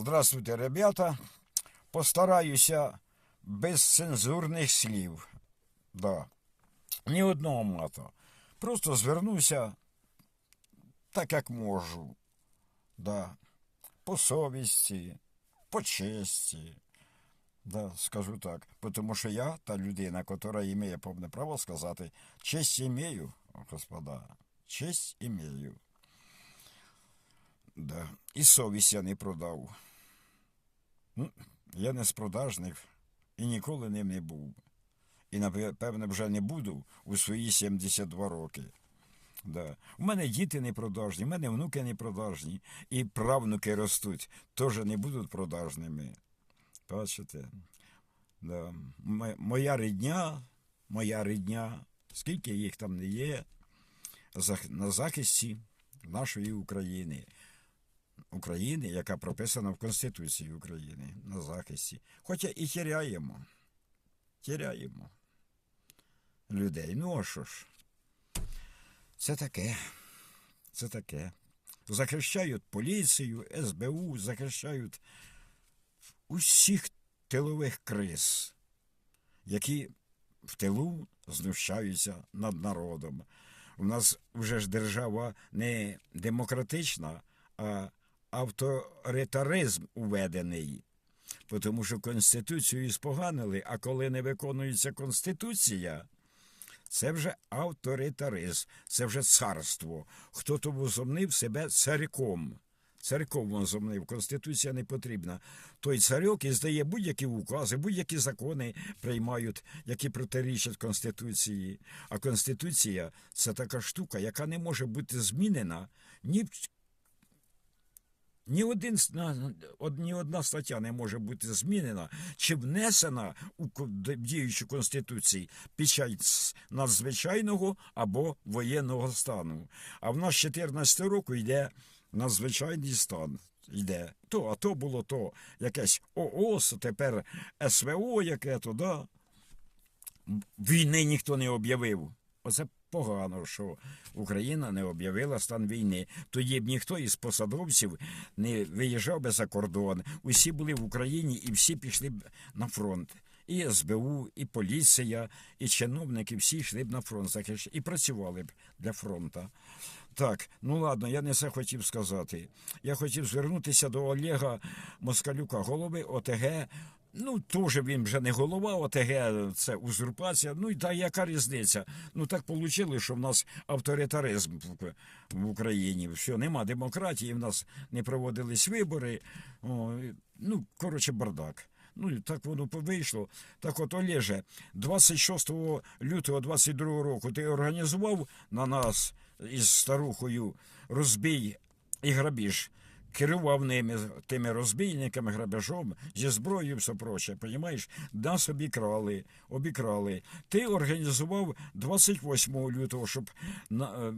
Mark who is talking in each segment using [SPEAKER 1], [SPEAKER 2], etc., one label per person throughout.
[SPEAKER 1] Здравствуйте, ребята. Постараюся без цензурних слів. Да. Ні одного мата. Просто звернуся так, як можу. Да. По совісті, по честі. Да, скажу так. Тому що я та людина, яка має повне право сказати, честь імею, господа, честь імею. Да. І совість я не продав. Ну, я не з продажних і ніколи ним не був. І, напевне, вже не буду у свої 72 роки. Да. У мене діти не продажні, у мене внуки не продажні, і правнуки ростуть, теж не будуть продажними. Бачите? Да. Моя рідня, моя рідня, скільки їх там не є, на захисті нашої України. України, яка прописана в Конституції України на захисті. Хоча і тіряємо. Тіряємо людей. Ну а що ж? Це таке. Це таке. Захищають поліцію, СБУ, захищають усіх тилових криз, які в тилу знущаються над народом. У нас вже ж держава не демократична, а авторитаризм уведений. Тому що Конституцію споганили, а коли не виконується Конституція, це вже авторитаризм, це вже царство. Хто то возомнив себе царьком. Царьком возомнив, Конституція не потрібна. Той царьок і здає будь-які укази, будь-які закони приймають, які протирічать Конституції. А Конституція це така штука, яка не може бути змінена ні в ні, один, ні одна стаття не може бути змінена чи внесена у діючу Конституції під час надзвичайного або воєнного стану. А в нас 14 року йде надзвичайний стан. Йде то, а то було то якесь ООС, тепер СВО, яке то, да. Війни ніхто не об'явив. Оце погано, що Україна не об'явила стан війни. Тоді б ніхто із посадовців не виїжджав би за кордон. Усі були в Україні і всі пішли б на фронт. І СБУ, і поліція, і чиновники всі йшли б на фронт захищ... і працювали б для фронту. Так, ну ладно, я не це хотів сказати. Я хотів звернутися до Олега Москалюка, голови ОТГ. Ну, теж він вже не голова ОТГ, це узурпація. Ну і та яка різниця? Ну так вийшло, що в нас авторитаризм в- Україні. Все, нема демократії, в нас не проводились вибори. О, ну, коротше, бардак. Ну, так воно вийшло. Так от, Олеже, 26 лютого 22 року ти організував на нас із старухою розбій і грабіж. Керував ними тими розбійниками, грабежом, зі зброєю, все проще. Понімаєш? Нас обікрали, обікрали. Ти організував 28 лютого, щоб на, е,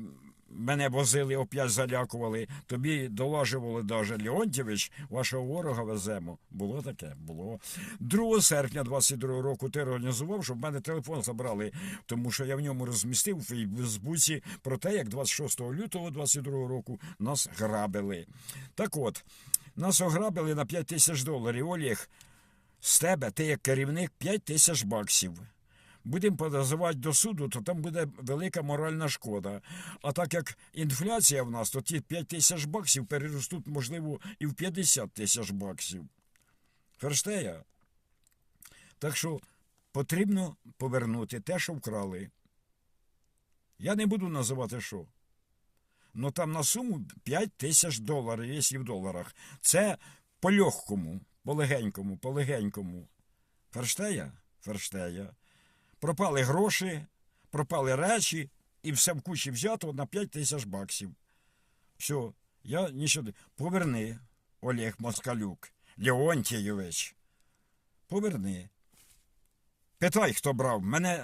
[SPEAKER 1] мене возили, опять залякували. Тобі долажували даже Леонтьєвич, вашого ворога веземо. Було таке? Було. 2 серпня 22 року ти організував, щоб в мене телефон забрали, тому що я в ньому розмістив у Фейсбуці про те, як 26 лютого 22 року нас грабили. Так от, нас ограбили на 5 тисяч доларів. Олег, з тебе, ти як керівник, 5 тисяч баксів. Будемо подазувати до суду, то там буде велика моральна шкода. А так як інфляція в нас, то ті 5 тисяч баксів переростуть, можливо, і в 50 тисяч баксів. Ферштея? Так що потрібно повернути те, що вкрали. Я не буду називати що. Ну там на суму 5 тисяч доларів, якщо в доларах. Це по легкому, по легенькому, по легенькому. Ферштея? Ферштея. Пропали гроші, пропали речі, і все в кучі взято на 5 тисяч баксів. Все, я нічого. Поверни, Олег Москалюк, Леонтійович. Поверни. Питай, хто брав. Мене